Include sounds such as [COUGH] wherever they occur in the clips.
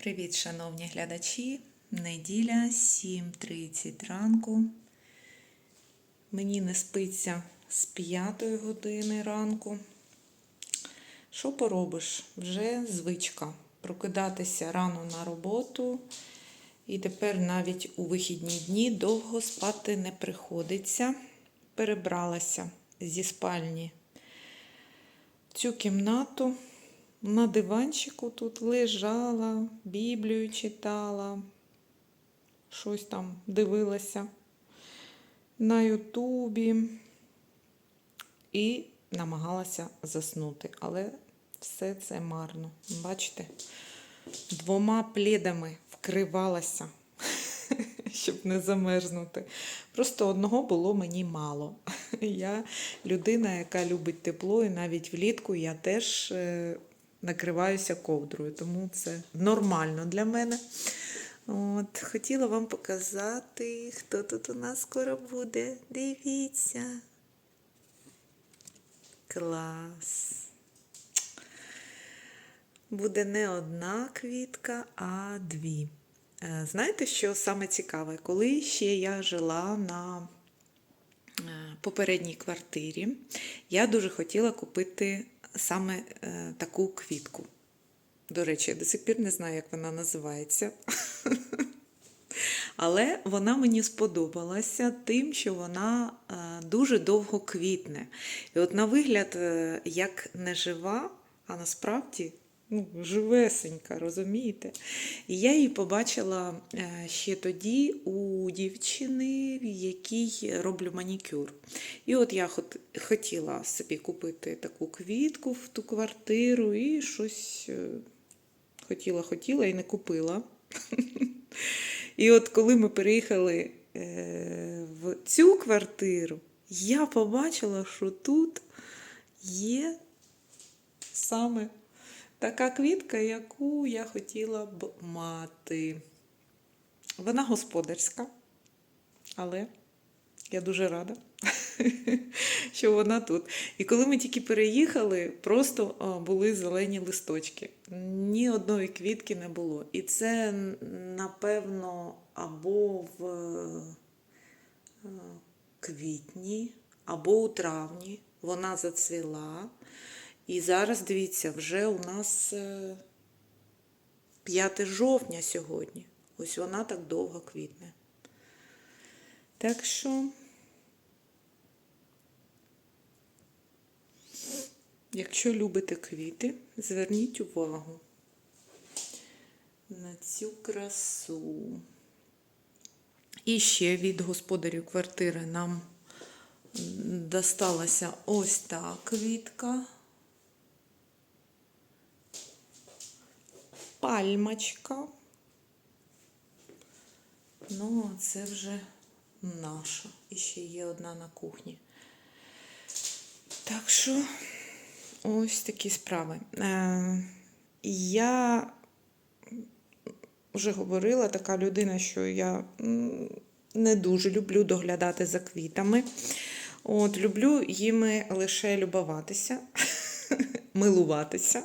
Привіт, шановні глядачі. Неділя 7.30 ранку. Мені не спиться з 5 години ранку. Що поробиш? Вже звичка. Прокидатися рано на роботу. І тепер навіть у вихідні дні довго спати не приходиться. Перебралася зі спальні в цю кімнату. На диванчику тут лежала, Біблію читала, щось там дивилася на Ютубі і намагалася заснути. Але все це марно. Бачите, двома плідами вкривалася, [LAUGHS] щоб не замерзнути. Просто одного було мені мало. [LAUGHS] Я людина, яка любить тепло, і навіть влітку я теж е, накриваюся ковдрою, тому це нормально для мене. От, хотіла вам показати, хто тут у нас скоро буде. Дивіться. Клас. Буде не одна квітка, а дві. Е, Знаєте, що саме цікаве? Коли ще я жила на е, попередній квартирі, я дуже хотіла купити саме е, таку квітку. До речі, я до сих пір не знаю, як вона називається. [LAUGHS] Але вона мені сподобалася тим, що вона е, дуже довго квітне. І от на вигляд, е, як не жива, а насправді ну, живесенька, розумієте? І я її побачила е, ще тоді у дівчини, в якій роблю манікюр. І от я хот- хотіла собі купити таку квітку в ту квартиру і щось е, хотіла, хотіла і не купила. І от коли ми переїхали е, в цю квартиру, я побачила, що тут є саме така квітка, яку я хотіла б мати. Вона господарська, але я дуже рада, [LAUGHS] що вона тут. І коли ми тільки переїхали, просто були зелені листочки. Ні одної квітки не було. І це, напевно, або в е, квітні, або у травні вона зацвіла. І зараз, дивіться, вже у нас е, 5 жовтня сьогодні. Ось вона так довго квітне. Так що, якщо любите квіти, зверніть увагу на цю красу. І ще від господарів квартири нам досталася ось та квітка. Пальмочка. Ну, а це вже наша. І ще є одна на кухні. Так що ось такі справи. Е, я вже говорила, така людина, що я не дуже люблю доглядати за квітами. От, люблю їми лише любуватися, [LAUGHS] милуватися.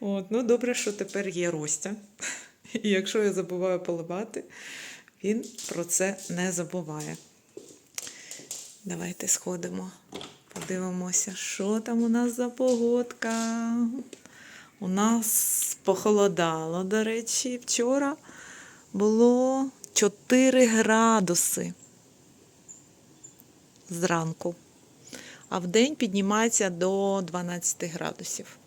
От, ну, добре, що тепер є Ростя. [LAUGHS] І якщо я забуваю поливати, він про це не забуває. Давайте сходимо, подивимося, що там у нас за погодка. У нас похолодало, до речі, вчора було 4 градуси зранку, а в день піднімається до 12 градусів.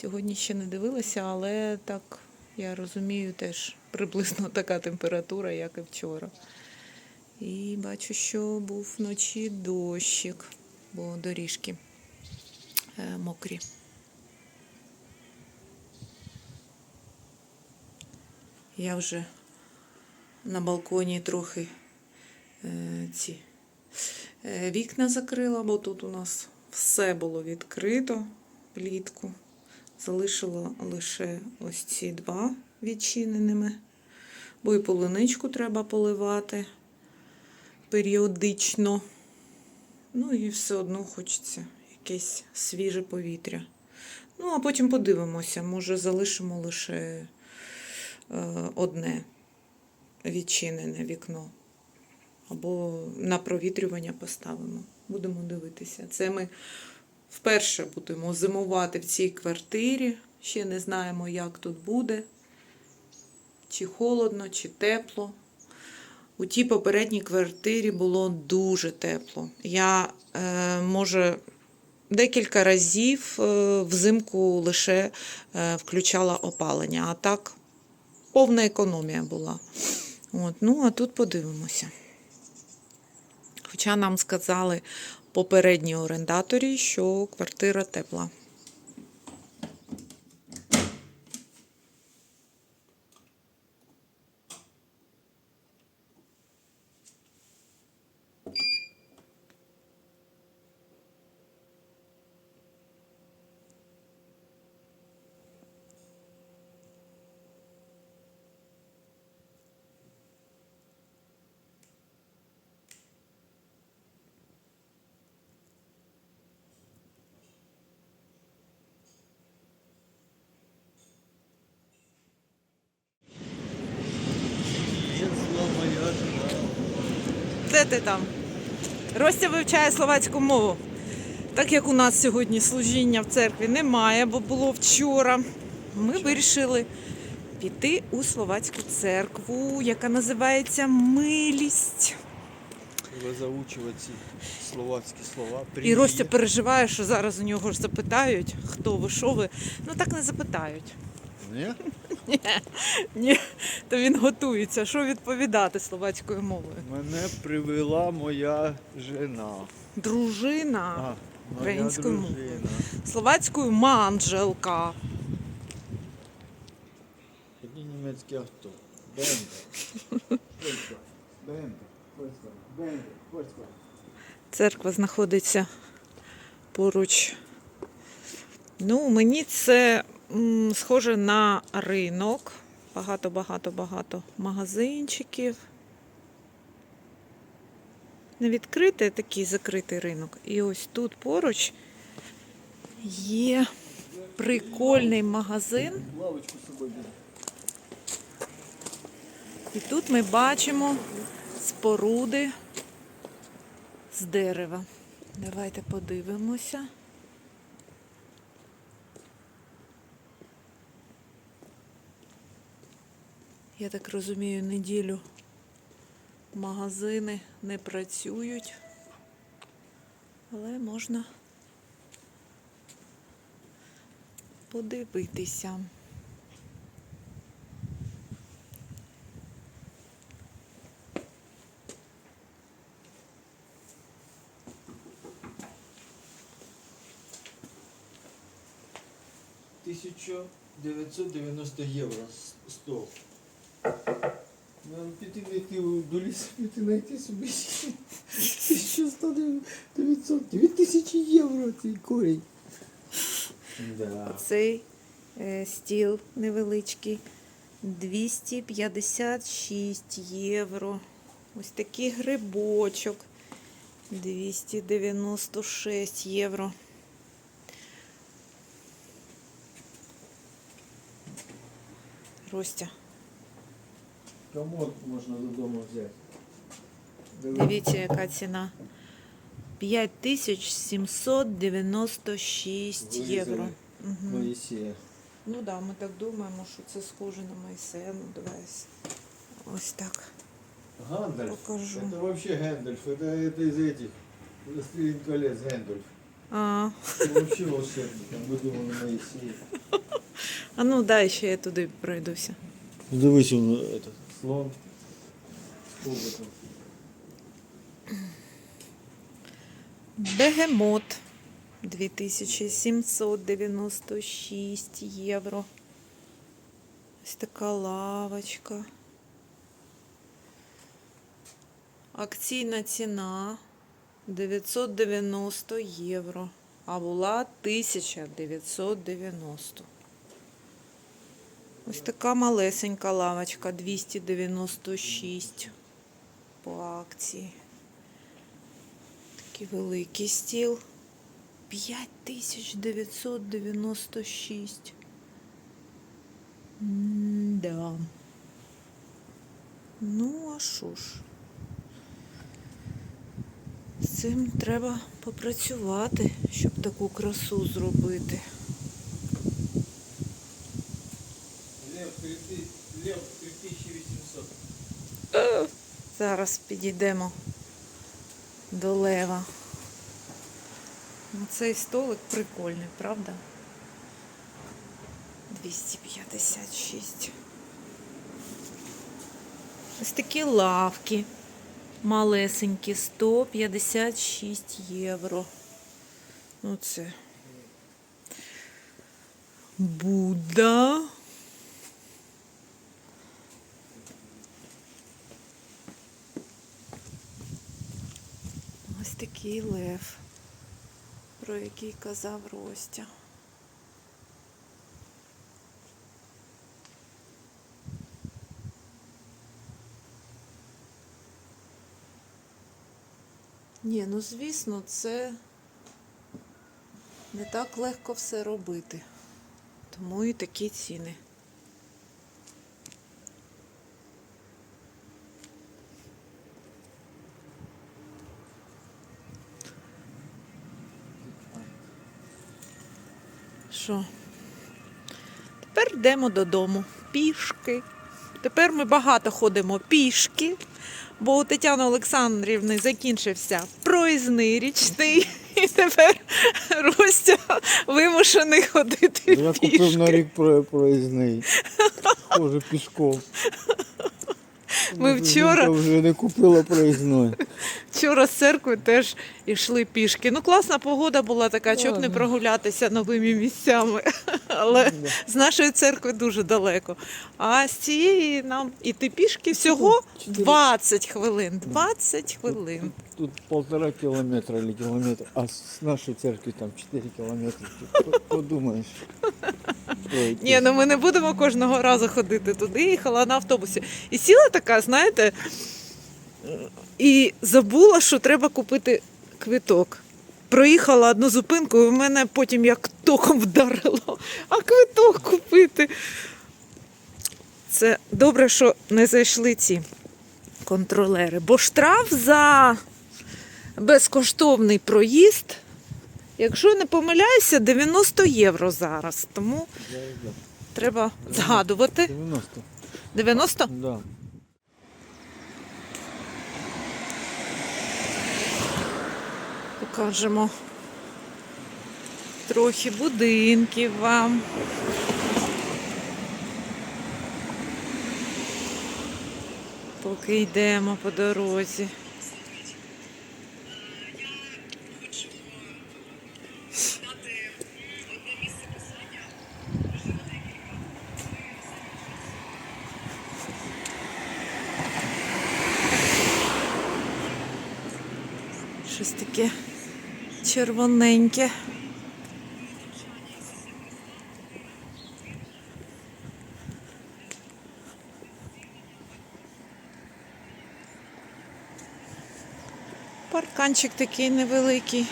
Сьогодні ще не дивилася, але так, я розумію, теж приблизно [LAUGHS] така температура, як і вчора. І бачу, що був вночі дощик, бо доріжки е, мокрі. Я вже на балконі трохи е, ці е, вікна закрила, бо тут у нас все було відкрито влітку. Залишила лише ось ці два відчиненими, бо і полуничку треба поливати періодично. Ну і все одно хочеться якесь свіже повітря. Ну, а потім подивимося, може залишимо лише е, одне відчинене вікно. Або на провітрювання поставимо. Будемо дивитися. Це ми вперше будемо зимувати в цій квартирі. Ще не знаємо, як тут буде. Чи холодно, чи тепло. У тій попередній квартирі було дуже тепло. Я, е, може, декілька разів е, взимку лише е, включала опалення, а так повна економія була. От, ну, а тут подивимося. Хоча нам сказали попередні орендаторі, що квартира тепла. Де ти там? Ростя вивчає словацьку мову. Так як у нас сьогодні служіння в церкві немає, бо було вчора, ми вирішили піти у словацьку церкву, яка називається Милість. Треба заучувати ці словацькі слова. І Ростя переживає, що зараз у нього ж запитають, хто ви, що ви. Ну так не запитають. Ні? [LAUGHS] Ні, то він готується. Що відповідати словацькою мовою? Мене привела моя жена. Дружина. А, моя Українською дружина. мовою. Словацькою манжелка. Який німецький авто? Польська. Польська. Бендер. Польська. Церква знаходиться поруч. Ну, мені це схоже на ринок. Багато-багато-багато магазинчиків. Не відкритий, а такий закритий ринок. І ось тут поруч є прикольний магазин. І тут ми бачимо споруди з дерева. Давайте подивимося. Я так розумію, неділю магазини не працюють, але можна подивитися. Тисяча 990 євро с- стол. Нам піти знайти до лісу, піти знайти собі 1100 900, 2000 євро цей корінь. Да. Цей е, стіл невеличкий 256 євро. Ось такий грибочок 296 євро. Ростя, Комод можна додому взяти. дивіться, яка ціна. 5796 євро. Вирізали. Угу. Моїсея. Ну так, да, ми так думаємо, що це схоже на Моїсея. Ну, давай ось- ось так. Гандальф. Покажу. Это вообще Гэндальф. Это, это из этих. Властелин колец Гэндальф. А, Это вообще волшебник. Там выдумал Моисея. [LAUGHS] а ну дай ще я туди пройдуся. Ну дивись, он этот слон. хоботом. Бегемот 2796 євро. Ось така лавочка. Акційна ціна 990 євро, а була 1990. Ось така малесенька лавочка 296 по акції. Такий великий стіл. 5996. Да. Ну, а що ж? З цим треба попрацювати, щоб таку красу зробити. Лев 3800. Зараз підійдемо до лева. Ну, цей столик прикольний, правда? 256. Ось такі лавки малесенькі, 156 євро. Ну це. Будда. Ось лев, про який казав Ростя. Ні, ну звісно, це не так легко все робити. Тому і такі ціни. Що? Тепер йдемо додому. Пішки. Тепер ми багато ходимо пішки, бо у Тетяни Олександрівни закінчився проїзний річний. [LAUGHS] І тепер Ростя вимушений ходити Я пішки. купив на рік проїзний. Хоже пішком. Ми вчора- вже не купила проїзної. Вчора з церкви теж йшли пішки. Ну, класна погода була така, щоб не прогулятися новими місцями. [LAUGHS] Але з нашої церкви дуже далеко. А з цієї нам іти пішки всього Чотири. 20 хвилин. 20 хвилин. Тут полтора кілометра или кілометр, а з нашої церкви там 4 кілометри. Подумаєш. Ні, ну ми не будемо кожного разу ходити туди. Їхала на автобусі. І сіла така, знаєте, і забула, що треба купити квиток. Проїхала одну зупинку, і в мене потім як током вдарило. А квиток купити. Це добре, що не зайшли ці контролери. Бо штраф за безкоштовний проїзд, якщо не помиляюся, 90 євро зараз. Тому Треба згадувати. 90. 90? Да. Покажемо трохи будинків вам. Поки йдемо по дорозі. Щось таке червоненьке. Парканчик такий невеликий.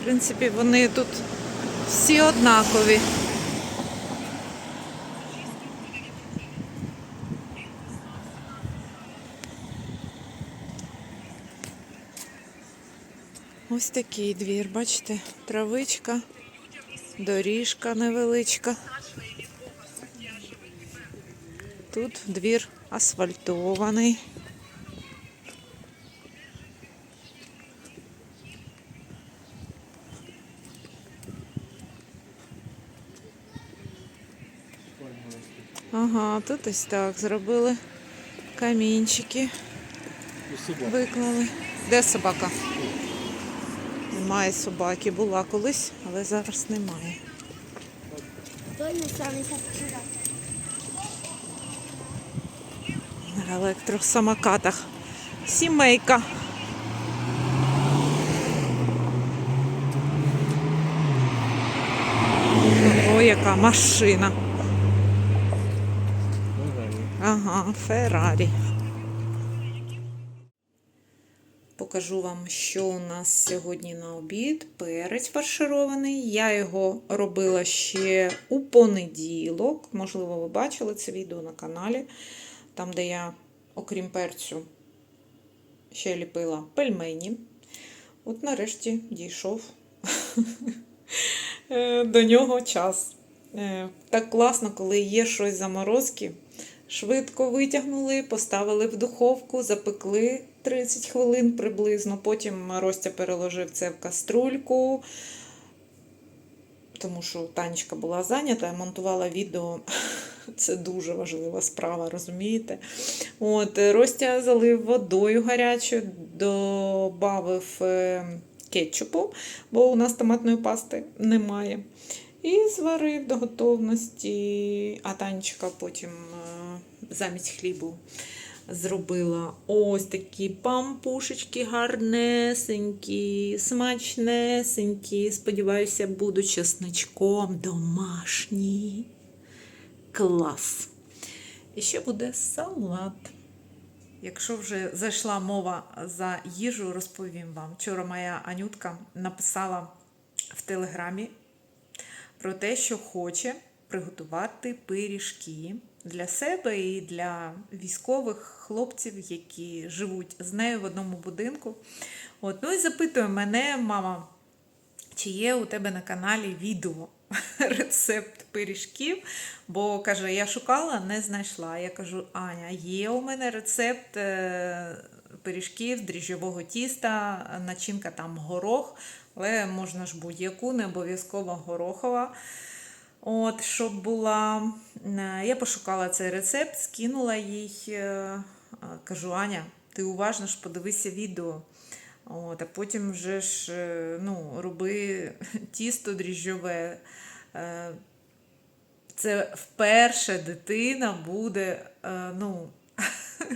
В принципі, вони тут всі однакові. Ось такий двір, бачите, травичка, доріжка невеличка. Тут двір асфальтований. Ага, тут ось так зробили камінчики. Виклали. Де собака? Немає собаки. Була колись, але зараз немає. На електросамокатах. Сімейка. Ого, яка машина. Ага, Феррарі. Покажу вам, що у нас сьогодні на обід. Перець фарширований. Я його робила ще у понеділок. Можливо, ви бачили це відео на каналі, там, де я, окрім перцю, ще ліпила пельмені. От нарешті дійшов [LAUGHS] е, до нього час. Е, Так класно, коли є щось заморозки. Швидко витягнули, поставили в духовку, запекли 30 хвилин приблизно. Потім Ростя переложив це в каструльку, тому що Танечка була зайнята, монтувала відео. [LAUGHS] Це дуже важлива справа, розумієте? От, Ростя залив водою гарячою, додав е, кетчупу, бо у нас томатної пасти немає. І зварив до готовності. А Танечка потім е, замість хлібу зробила ось такі пампушечки гарнесенькі, смачнесенькі. Сподіваюся, будуть чесничком домашні. Клас. І ще буде салат. Якщо вже зайшла мова за їжу, розповім вам. Вчора моя Анютка написала в телеграмі про те, що хоче приготувати пиріжки для себе і для військових хлопців, які живуть з нею в одному будинку. От, ну і запитує мене, мама, чи є у тебе на каналі відео [LAUGHS] рецепт пиріжків? Бо каже, я шукала, не знайшла. Я кажу, Аня, є у мене рецепт е, пиріжків дріжджового тіста, начинка там горох, але можна ж будь-яку, не обов'язково горохова. От, щоб була. Е, Я пошукала цей рецепт, скинула їй. е, Кажу, Аня, ти уважно ж подивися відео. От, а потім вже ж е, ну, роби тісто дріжджове. Е, Це вперше дитина буде е, ну,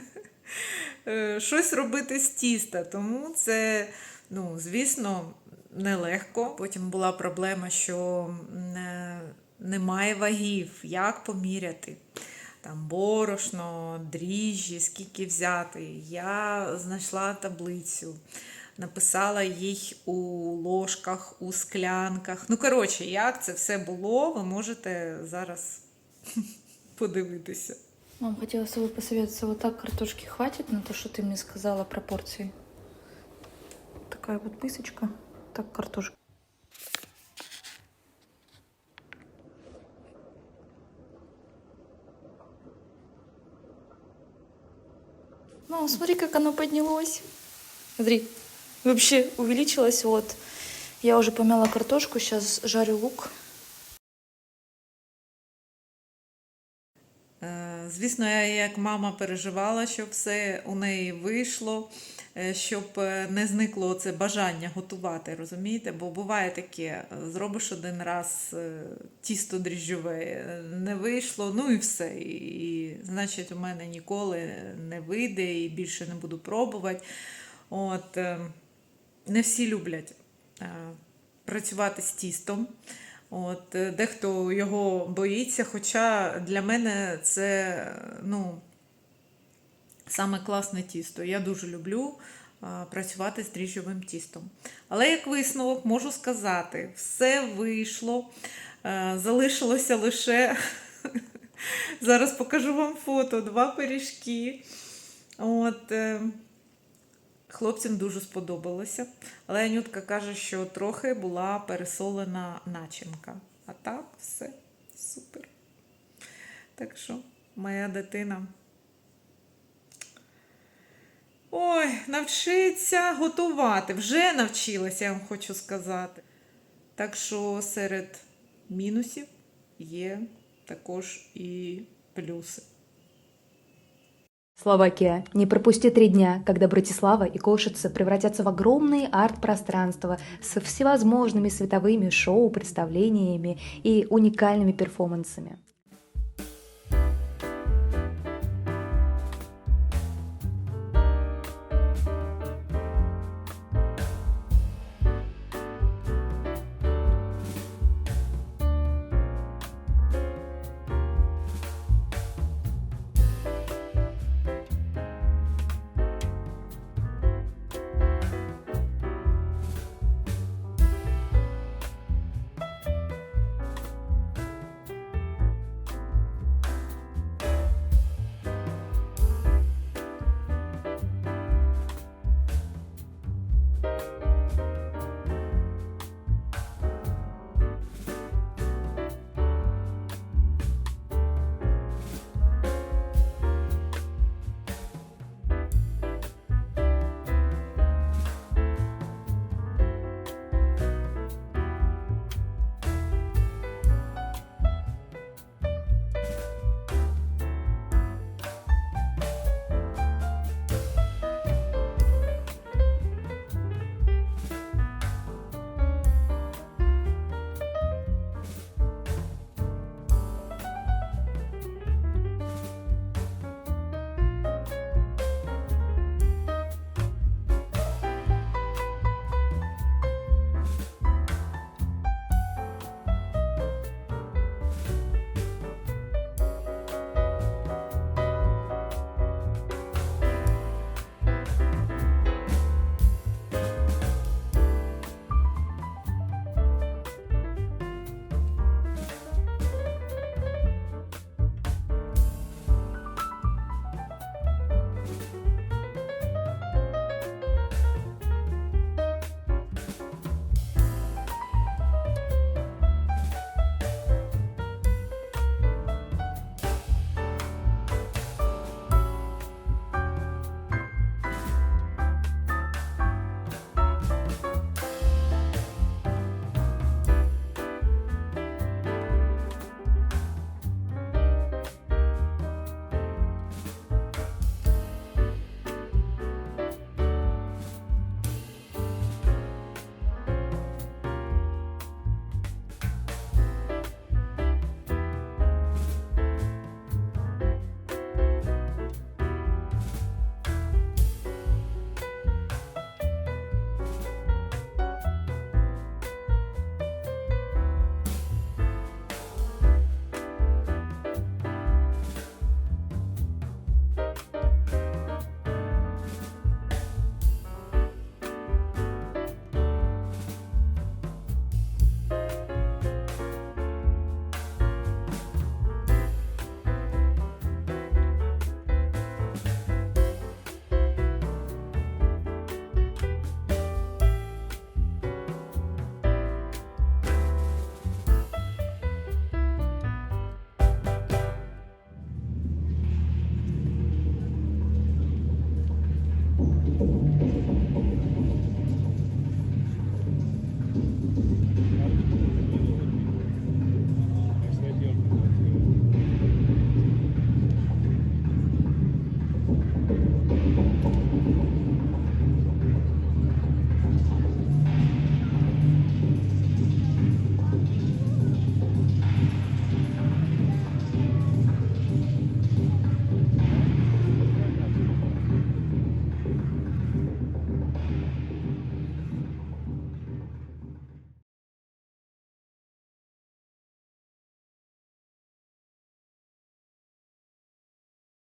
[LAUGHS] е, щось робити з тіста. Тому це, ну, звісно, нелегко. Потім була проблема, що немає вагів, як поміряти. Там борошно, дріжджі, скільки взяти. Я знайшла таблицю, написала їй у ложках, у склянках. Ну, коротше, як це все було, ви можете зараз [LAUGHS] подивитися. Мам, хотела с тобой посоветоваться. Вот так картошки хватит на то, что ты мне сказала пропорции? Такая вот пысочка. Так картошка. Мам, смотри, как оно поднялось. Смотри, вообще увеличилось. Вот. Я уже помяла картошку, сейчас жарю лук. Е, Звісно, я як мама переживала, щоб все у неї вийшло, щоб е, не зникло це бажання готувати, розумієте? Бо буває таке, е, зробиш один раз е, тісто дріжджове, е, не вийшло, ну і все. І, значить, у мене ніколи не вийде і більше не буду пробувати. От, е, не всі люблять е, працювати з тістом. От, е, дехто його боїться, хоча для мене це е, ну, саме класне тісто. Я дуже люблю працювати з дріжджовим тістом. Але як висновок можу сказати, все вийшло. Залишилося лише, [LAUGHS] зараз покажу вам фото, два пиріжки. От, е, Хлопцям дуже сподобалося. Але Анютка каже, що трохи була пересолена начинка. А так, все супер. Так що, моя дитина. Ой, навчиться готувати. Вже навчилася, я вам хочу сказати. Так що серед мінусів є також і плюси. Словакия. Не пропусти три дня, когда Братислава и Кошице превратятся в огромные арт-пространства с всевозможными световыми шоу, представлениями и уникальными перформансами.